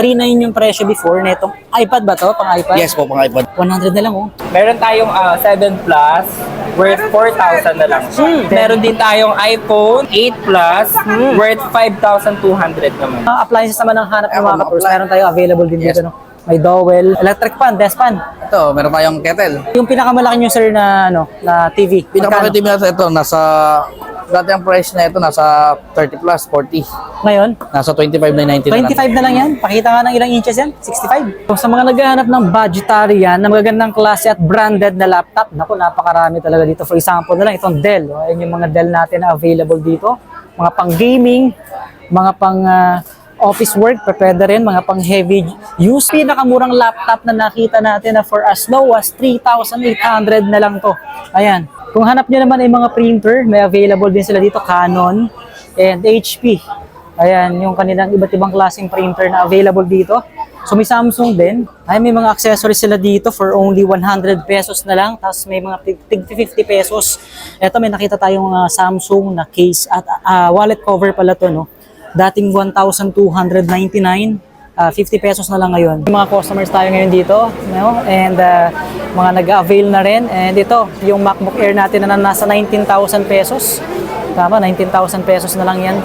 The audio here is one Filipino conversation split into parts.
3.9 yung presyo before na itong iPad ba to? Pang iPad? Yes po, pang iPad. 100 na lang oh. Meron tayong ah, 7 Plus worth 4,000 na lang. Hmm. Meron din tayong iPhone 8 Plus worth 5,200 naman. Mga appliances naman ang hanap ng mga appli- Meron tayo available din Yes. dito. No? May dowel, electric fan, desk fan. Ito, meron tayong kettle. Yung pinakamalaki nyo sir na ano, na TV. Pinapakita Magkano? natin ito, nasa, dati ang price na ito, nasa 30 plus, 40. Ngayon, Nasa 25 na 90 na lang. 25 na lang yan. Pakita nga ng ilang inches yan. 65. So, sa mga naghahanap ng budgetary yan, na magagandang klase at branded na laptop, naku, napakarami talaga dito. For example na lang, itong Dell. Oh, Ayan yung mga Dell natin na available dito. Mga pang gaming, mga pang ah, office work, pwede rin, mga pang heavy use. Pinakamurang laptop na nakita natin na for as low as 3,800 na lang to. Ayan. Kung hanap nyo naman ay mga printer, may available din sila dito, Canon and HP. Ayan, yung kanilang iba't ibang klaseng printer na available dito. So may Samsung din. Ay may mga accessories sila dito for only 100 pesos na lang. Tapos may mga tig 50 pesos. Ito may nakita tayong uh, Samsung na case at uh, wallet cover pala to no. Dating 1,299. uh, 50 pesos na lang ngayon. Mga customers tayo ngayon dito, no? and uh, mga nag-avail na rin. And ito, yung MacBook Air natin na nasa 19,000 pesos. Tama, 19,000 pesos na lang yan.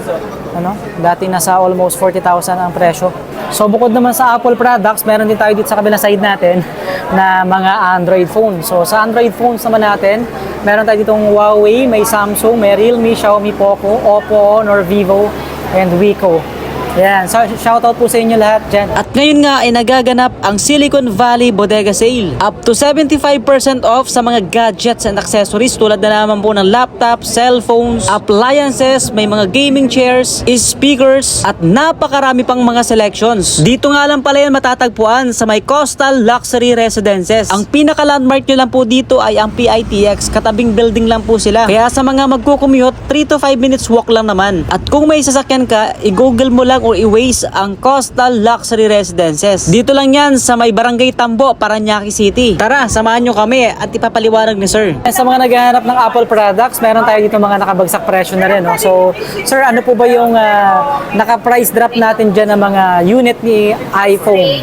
Ano? Dati nasa almost 40,000 ang presyo. So bukod naman sa Apple products, meron din tayo dito sa kabilang side natin na mga Android phone. So sa Android phones naman natin, meron tayo ditong Huawei, may Samsung, may Realme, Xiaomi, Poco, Oppo, Honor, Vivo, and Wiko. Yan, so shoutout po sa inyo lahat dyan. At ngayon nga ay nagaganap ang Silicon Valley Bodega Sale. Up to 75% off sa mga gadgets and accessories tulad na naman po ng laptop, cellphones, appliances, may mga gaming chairs, speakers, at napakarami pang mga selections. Dito nga lang pala yan matatagpuan sa may Coastal Luxury Residences. Ang pinaka-landmark nyo lang po dito ay ang PITX. Katabing building lang po sila. Kaya sa mga magkukommute, 3 to 5 minutes walk lang naman. At kung may sasakyan ka, i-google mo lang or i-waze ang Coastal Luxury Residences. Dito lang yan sa may Barangay Tambo, Paranaque City. Tara, samahan nyo kami at ipapaliwanag ni Sir. Sa mga naghahanap ng Apple products, meron tayo dito mga nakabagsak presyo na rin. No? So, Sir, ano po ba yung ah, naka-price drop natin dyan ng mga unit ni iPhone?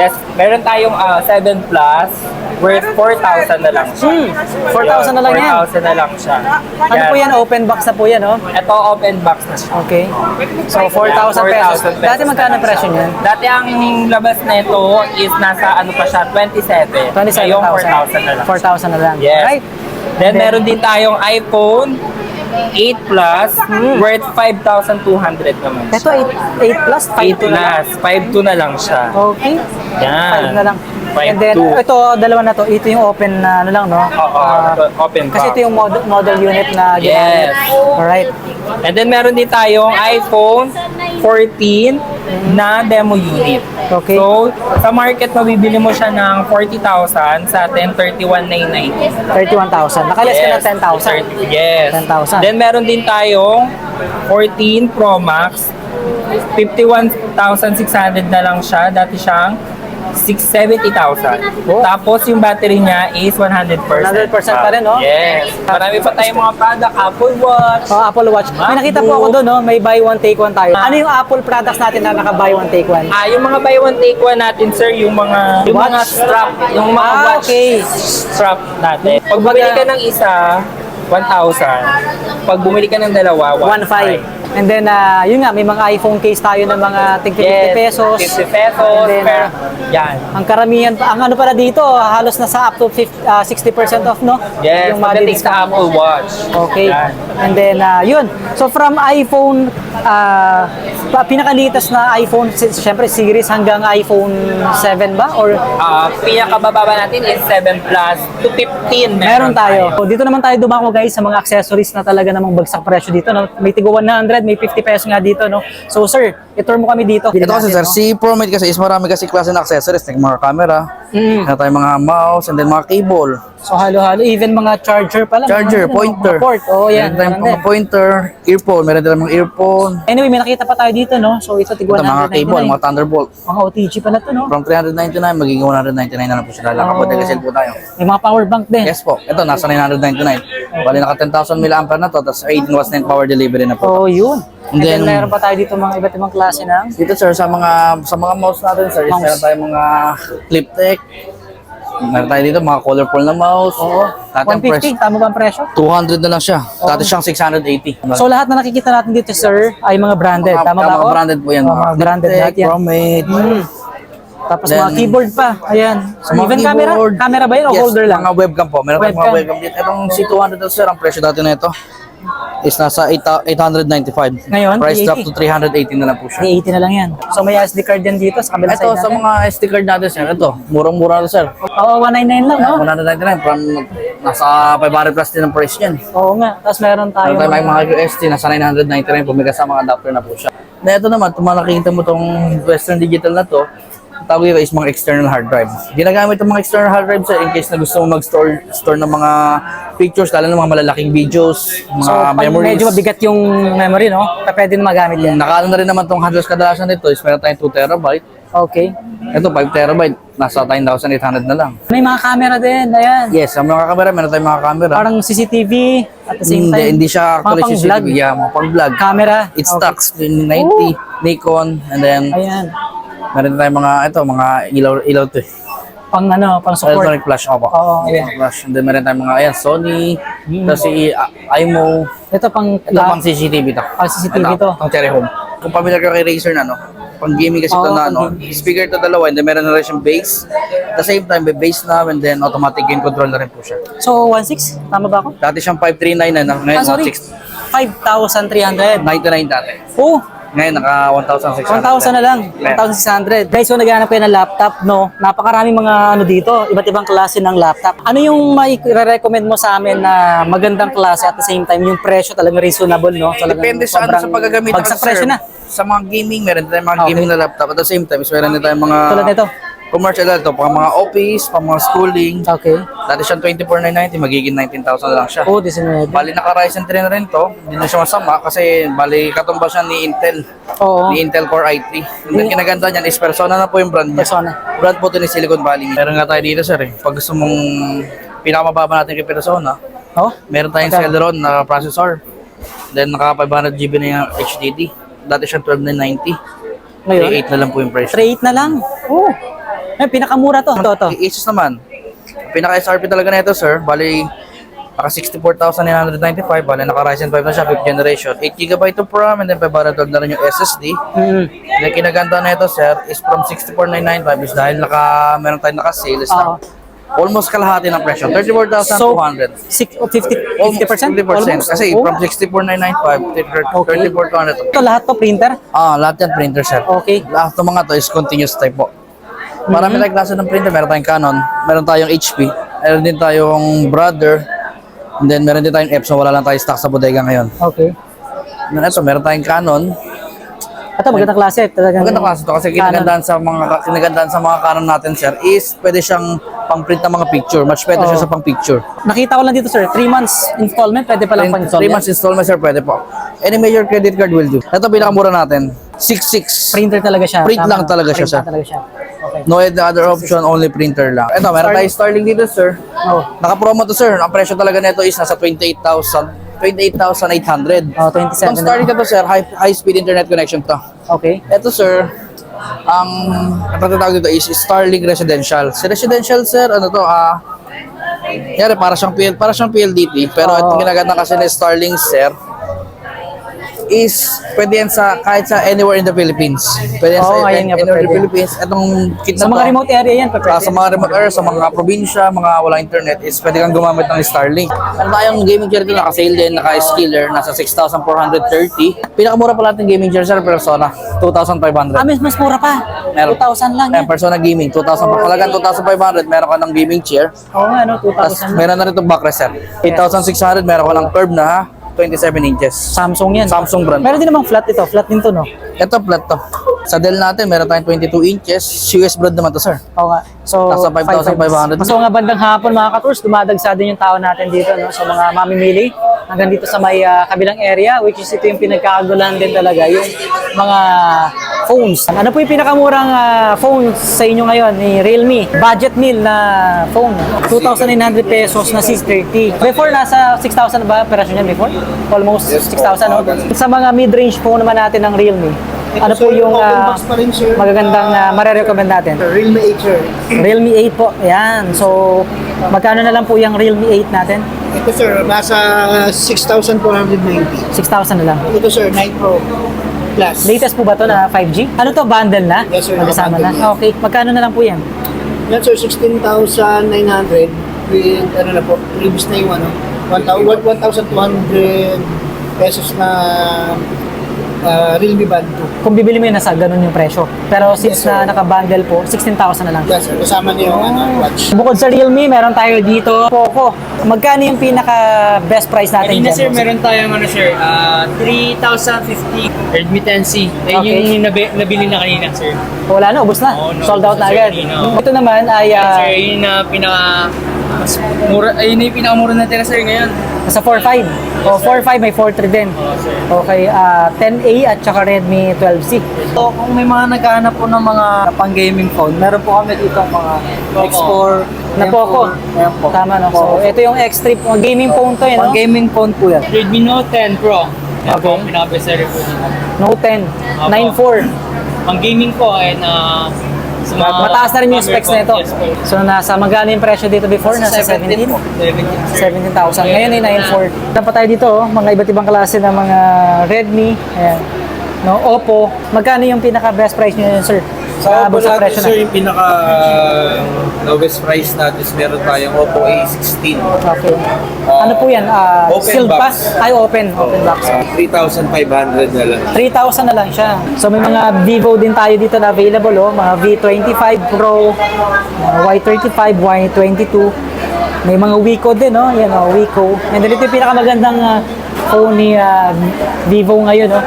Yes, meron tayong ah, 7 Plus worth 4,000 na lang siya. Hmm, 4,000 na lang yan. 4,000 na lang siya. Ano po yan? Open box na po yan, no? Ito open box na siya. Okay. So, 4,000 pesos. Dati magkano ang presyo niyan? Dati ang labas na ito is nasa ano pa siya, 27. 27,000. Ngayong 4,000 na lang. 4,000 na lang. Yes. Right? Then, Then- meron din tayong iPhone 8 Plus worth 5,200 naman. Hmm. Ito 8, 8 plus, 5 8 to na 5 na lang siya. Okay. Yan. 5 na lang. And then, to. ito, dalawa na to. Ito yung open na ano lang, no? Oo, Ah, open Kasi box. ito yung model, model unit na Yes. Alright. And then meron din tayong iPhone 14 na demo unit. Okay. So, sa market, mabibili mo siya ng 40,000 sa atin, 31,990. 31,000. Nakaless ka na 10,000. Yes. 10,000. Then meron din tayong 14 Pro Max. 51,600 na lang siya. Dati siyang 670,000. Oh. Tapos yung battery niya is 100%. 100% pa rin, no? Yes. Marami pa tayong mga product. Apple Watch. Oh, Apple Watch. May nakita po ako doon, no? May buy one, take one tayo. Ano yung Apple products natin na naka buy one, take one? Ah, yung mga buy one take one natin, sir, yung mga yung Watch? mga strap, yung mga Ah, watch okay. strap natin. Pag bumili ka ng isa, 1,000. Pag bumili ka ng dalawa, 1.5. And then, ah, yun nga, may mga iPhone case tayo ng mga tig 50 Yes, pesos. 50 pesos. And then, per, ah, yan. Ang karamihan, ang ano pala dito, halos nasa up to 50, ah, 60% off, no? Yes, Yung pagdating sa Apple Watch. Okay. Yan. And then, ah, yun. So, from iPhone, ah, pa- pinakalitas na iPhone, syempre, series hanggang iPhone 7 ba? Or Ah, pinakabababa natin is 7 Plus to 15. meron tayo. So, dito naman tayo dumako, guys, sa mga accessories na talaga namang bagsak presyo dito, no? May tigo 100, may 50 pesos nga dito, no? So, sir, itour mo kami dito. Ito kasi sir, si ProMate kasi is marami kasi klase ng accessories, like mga camera, Mm. tayong mga mouse, and then mga cable, So, halo-halo. Even mga charger pala. charger, mga, ano, pointer. Mga port. Oh, yan. Meron tayong mga pointer, earphone, meron tayong mga earphone, Anyway, may nakita pa tayo dito, no? So, ito, tig ito mga 199. cable, mga Thunderbolt. Mga OTG pala to, no? From 399, magiging 199 na lang po sila. Oh. Nakapodega sale po tayo. May mga power bank din. Yes po, ito nasa 999. Bali naka 10,000 mAh na to, tapos 18 watts na yung power delivery na po. Oh, yun. And then, then- meron pa tayo dito mga iba't ibang klase ng Dito sir, sa mga sa mga mouse natin sir, Mouse. meron tayong mga flip tech. Meron tayo dito mga colorful na mouse. Oo. Dati ang price, 150, tama ba ang presyo? 200 na lang siya. Dati siyang 680. So lahat na nakikita natin dito, sir, ay mga branded. Mga- Tama ba mga ako? branded po yan. Oh, mga branded lahat yan. Promate. Mm. Tapos Then- mga keyboard pa. Ayan. So, Mga even camera? keyboard. Camera ba yun o Yes, holder lang? Mga webcam po. Meron tayong mga Webcam. webcam dito. Itong C200 na sir, ang presyo dati na ito is nasa 8 895. Ngayon, Price 380. drop to 380 na lang po siya. 380 na lang yan. So may SD card yan dito sa kabilang Ito, side sa natin. mga SD card natin sir, ito, murang-mura na sir. Oo, 199 lang, no? 199 from nasa 500 plus din ang price niyan. Oo nga. Tapos meron tayo. Meron tayong mga UST, nasa 999 po, may kasama adapter na po siya. Na ito naman, kung nakikita mo tong Western Digital na to, tawag dito is mga external hard drive. Ginagamit yung mga external hard drive sir in case na gusto mo mag-store store ng mga pictures, lalo ng mga malalaking videos, mga So, memories. medyo mabigat yung memory, no? Pwede na magamit yan. Nakano na rin naman tong handles kadalasan nito is meron tayong 2 terabyte. Okay. Ito 5 terabyte, nasa 9,800 na lang. May mga camera din. Ayan. Yes, ang mga camera, meron tayong mga camera. Parang CCTV at the same hindi, time. hindi siya actually mga. CCTV. Yeah, mga pang-vlog. Camera. It's Okay. Stax 90, Nikon, and then Ayan. Meron tayong mga, ito, mga ilaw, ilaw to eh. Pang ano, pang support. Electronic flash, opo. Oo, ayan. Flash. And then meron tayong mga, ayan, Sony, tapos si uh, IMO, Ito pang, ito pang CCTV to. Pang CCTV to. Pang cherry home. Kung familiar ka kay Razer na, no? Pang gaming kasi ito Oo, na, pang no? Speaker to dalawa, and then meron na rin siyang bass. At the same time, may bass na, and then automatic gain control na rin po siya. So, 1.6? Tama ba ako? Dati siyang 539 na, no? ngayon Ah, sorry. 1,699 5,300. dati. Oh, Ngayon, naka 1,600. 1,000 na lang. Meron. 1,600. Guys, so naghanap kayo ng laptop, no? Napakaraming mga ano dito, iba't ibang klase ng laptop. Ano yung may recommend mo sa amin na magandang klase at the same time yung presyo talagang reasonable, no? Talagang Depende sa ano sa paggagamit. Bagsak kasi, presyo na. Sa mga gaming, meron tayong mga Okay. gaming na laptop. At the same time, meron tayong mga Tulad nito. Commercial ito, pang mga office, pang mga schooling. Okay. Dati siyang 24,990, magiging 19,000 na lang siya. Oh, 19. Bali naka Ryzen 3 na rin to. Hindi na siya masama kasi bali katumba siya ni Intel. Oo. Ni Intel Core i3. And then kinaganda niyan is Persona na po yung brand niya. Persona. Brand po to ni Silicon Valley. Meron nga tayo dito sir eh. Pag gusto mong pinakamababa natin kay Persona, Oh? meron tayong Okay. Celeron na processor. Then naka 500 GB na yung HDD. Dati siyang 12990. Ngayon? 38 na lang po yung price. 3.8 na lang. Oh. Ay, pinakamura to. Ito, ito. Asus naman. Pinaka SRP talaga na ito, sir. Bali, naka 64,995. Bali, naka Ryzen 5 na siya, 5th generation. 8GB of RAM and then 512 na rin yung SSD. Mm. Then kinaganda na ito, sir, is from 64,995 is dahil naka, meron tayong naka-sale is na almost kalahati ng presyo. 34,200. So, six, oh, 50, 50%? 50%. Almost. Kasi Oh. from 64,995 to Okay. 34,200. Ito lahat to printer? Ah, lahat yan printer, sir. Okay. Lahat ng mga to is continuous type po. Marami tayong klase ng printer. Meron tayong Canon, meron tayong HP, meron din tayong Brother, and then meron din tayong Epson. Wala lang tayo stock sa bodega ngayon. Okay. And ito, meron tayong Canon. Ito, magandang klase. Talagang Maganda klase to kasi kinagandaan sa mga kinagandaan sa mga Canon natin, sir, is pwede siyang pang-print ng mga picture. Much better siya Oo. sa pang-picture. Nakita ko lang dito, sir. 3 months installment. Pwede pa lang pang 3 installment. months installment, sir, pwede po. Any major credit card will do. Ito, pinakamura natin. 6.6. Printer talaga siya. Print Tama. lang talaga siya, Print sir. lang talaga siya. Okay. No other option, only printer lang. Ito, meron tayong Starlink dito, sir. Oh, Naka-promo to sir. Ang presyo talaga nito is nasa 28,000. 28,800. oh 27 Itong na. Starlink na to sir, high, high speed internet connection to. Okay. Ito sir, ang ang tatawag dito is Starlink Residential. Si Residential sir, ano to, ah, Yari, para siyang PL, para siyang PLDT, pero Oo. itong ginaganda kasi ni Starlink sir is pwede yan sa kahit sa anywhere in the Philippines. Pwede yan Oo, sa ayun nga po, anywhere in the pwede. Philippines. Itong kit Sa na mga to, remote area yan, Ah, sa mga remote area, sa mga probinsya, mga wala internet, is pwede kang gumamit ng Starlink. Meron tayong gaming chair dito, naka-sale din, naka-skiller, nasa 6,430. Pinakamura pala natin gaming chair sa Persona, 2,500. Ah, mas, mas mura pa. Meron. 2,000 lang Ayan, yan. Persona Gaming, 2,000 pa. Halagang 2,500, meron ka ng gaming chair. Oo nga, no, Tapos 2,000 lang. meron na rin itong backrest set. 8,600, meron ka ng curve na ha, 27 inches. Samsung yan. Samsung brand. Meron din namang flat ito. Flat din to, no? Ito, flat to. Sa Dell natin, meron tayong 22 inches. US brand naman to, sir. Oo nga. So, Nasa 5,500 Mas nga bandang hapon mga ka-tours, dumadagsa din yung tao natin dito, no? So, mga mamimili hanggang dito sa may ah, kabilang area, which is ito yung pinagkakagulan din talaga, yung mga phones. Ano po yung pinakamurang ah, phone sa inyo ngayon ni Realme? Budget meal na phone. 2,900 pesos na 630. Before, nasa 6,000 ba operasyon yan before? Almost 6,000, no? Sa mga mid-range phone naman natin ng Realme, ano po yung sir. magagandang uh, marirecommend natin? Realme 8, sir. Realme 8 po. Ayan. So, magkano na lang po yung Realme 8 natin? Ito, sir, nasa 6,490. 6,000 na lang. Ito, sir, 9 Pro Plus. Latest po ba to na 5G? Ano to? Bundle na? Yes, sir. Magkasama na? Bundle. Okay. Magkano na lang po yan? Yan, sir, 16,900 with, ano na po, previous na yung, ano, 1,200 pesos na uh, Realme Band 2. Kung bibili mo yun, nasa ganun yung presyo. Pero since Yes, sir. na naka-bundle po, 16,000 na lang. Yes, sir, kasama niyo yung ano, watch. Bukod sa Realme, meron tayo dito Poco. Magkano yung pinaka best price natin Kanina sir, meron tayong ano sir, ah 3,050 Redmi 10C. Ayun Okay. yung nabi- nabili na kanina sir. Wala na, ubos na. Oo, no, Sold out na sir, agad. Ito naman ay ah, sir, yun na pinaka mas mura, ayun na yung pinakamura na sir ngayon. nasa 4.5. O 4.5 may 4.3 din. Oo sir. Okay, ah 10A at saka Redmi 12C. So, kung may mga naghahanap po ng mga pang-gaming phone, meron po kami dito mga X4, Na Poco. Ayan po. Tama no. So, ito yung X3 po. Gaming phone to eh, no? Pang-gaming phone po yan. Redmi Note 10 Pro. Yan Okay. po ang pinaka-best seller po dito. Note 10. Opo. 9.4. Pang gaming po ay na mga Mataas na rin yung specs po. na ito. Yes. So, nasa magkano yung presyo dito before? Nasa 17? 17 sir. 17,000. Ngayon ay 9.4. Dapat pa tayo dito, oh, mga iba't ibang klase ng mga Redmi. Ayan. No, Oppo. Magkano yung pinaka best price niyo yun, sir? Sa abot sa presyo na. yung pinaka lowest price natin is meron tayong Oppo A16. Okay. Ano po yan? Ah, Open sealed pa? box. Ay, open. Open box. Uh, 3,500 na lang. 3,000 na lang siya. So may mga Vivo din tayo dito na available oh, mga V25 Pro, mga Y35, Y22. May mga Wiko din oh, yan oh, Wiko. And then ito yung pinakamagandang ah, phone ni ah, Vivo ngayon oh.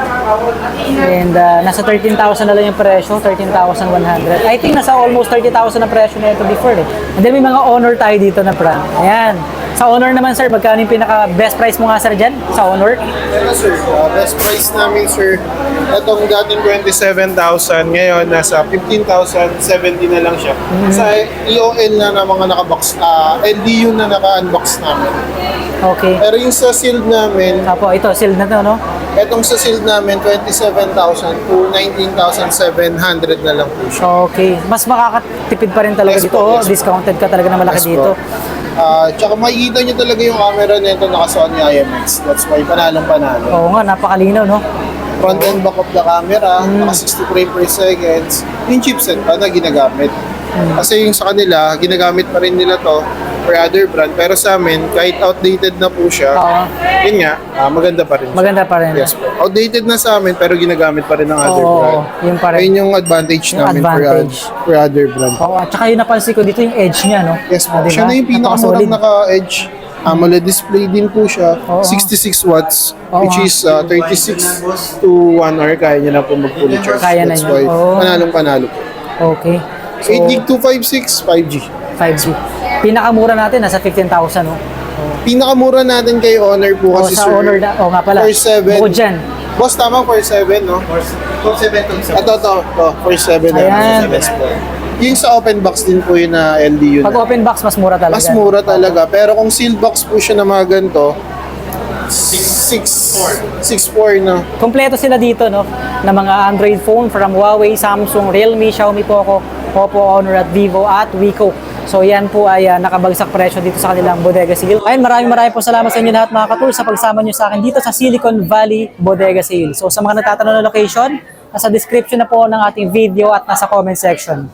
And ah, nasa 13,000 na lang yung presyo, 13,100. I think nasa almost 30,000 na presyo na ito before eh. And then may mga Honor tayo dito na brand. Ayan. Sa Honor naman sir, magkano yung pinaka best price mo nga sir dyan? Sa Honor? Ito sir, uh, best price namin sir, itong dating 27,000, ngayon nasa 15,070 na lang siya. Sa EOL na na mga nakabox, uh, LDU na naka-unbox namin. Okay. Pero yung sa sealed namin, Apo, ito, sealed na to, no? itong sa sealed namin, 27,000 to 19,700 na lang po siya. Okay. Mas makakatipid pa rin talaga Yes dito. po, oh. yes po. Discounted ka talaga na malaki Yes dito. po. Ah, tsaka makikita nyo talaga yung camera nito naka Sony IMX. That's why panalong panalo. Oo nga, napakalinaw, no? front and back of the camera, naka 60 frame per seconds, yung chipset pa na ginagamit. Kasi yung sa kanila, ginagamit pa rin nila to for other brand. Pero sa amin, kahit outdated na po siya, Oo. yun nga, ah, maganda pa rin. siya. Maganda pa rin. Yes po. Outdated na sa amin, pero ginagamit pa rin ng other Oo, brand. yun pa rin. Ayun yung advantage Yung namin advantage. For, other, for other brand. Oo, at saka yung napansin ko dito yung edge niya, no? Yes po. Ah, diba? Siya na yung pinakamurang Napakasolid. naka-edge. AMOLED display din po siya. Oo. 66 watts, Oo which is uh, 36 to 1 hour. Kaya niya na po mag-fully charge. Kaya na That's niya. why Oo. panalong panalo. Okay. So, 8 gig 256, 5G. 5G. Pinakamura natin, nasa 15,000, no? Pinakamura natin kay Honor po O kasi sa sir. Honor na, o nga pala. 47. Bukod dyan. Boss, tama 47, no? 47 to isa. Ito, ito. Ito, 47 na. Ayan. Sa best po. Yung sa open box din po yun na LDU Pag na. open box, mas mura talaga. Mas mura talaga. Pero kung sealed box po siya na mga ganito, 6 6'4 na. Kompleto sila dito, no? Na mga Android phone from Huawei, Samsung, Realme, Xiaomi Poco, Oppo, Honor at Vivo at Wiko. So yan po ay ah, nakabagsak presyo dito sa kanilang Bodega Sale. Ayun, maraming maraming po salamat sa inyo lahat mga katul sa pagsama nyo sa akin dito sa Silicon Valley Bodega Sale. So sa mga nagtatanong ng location, nasa description na po ng ating video at nasa comment section.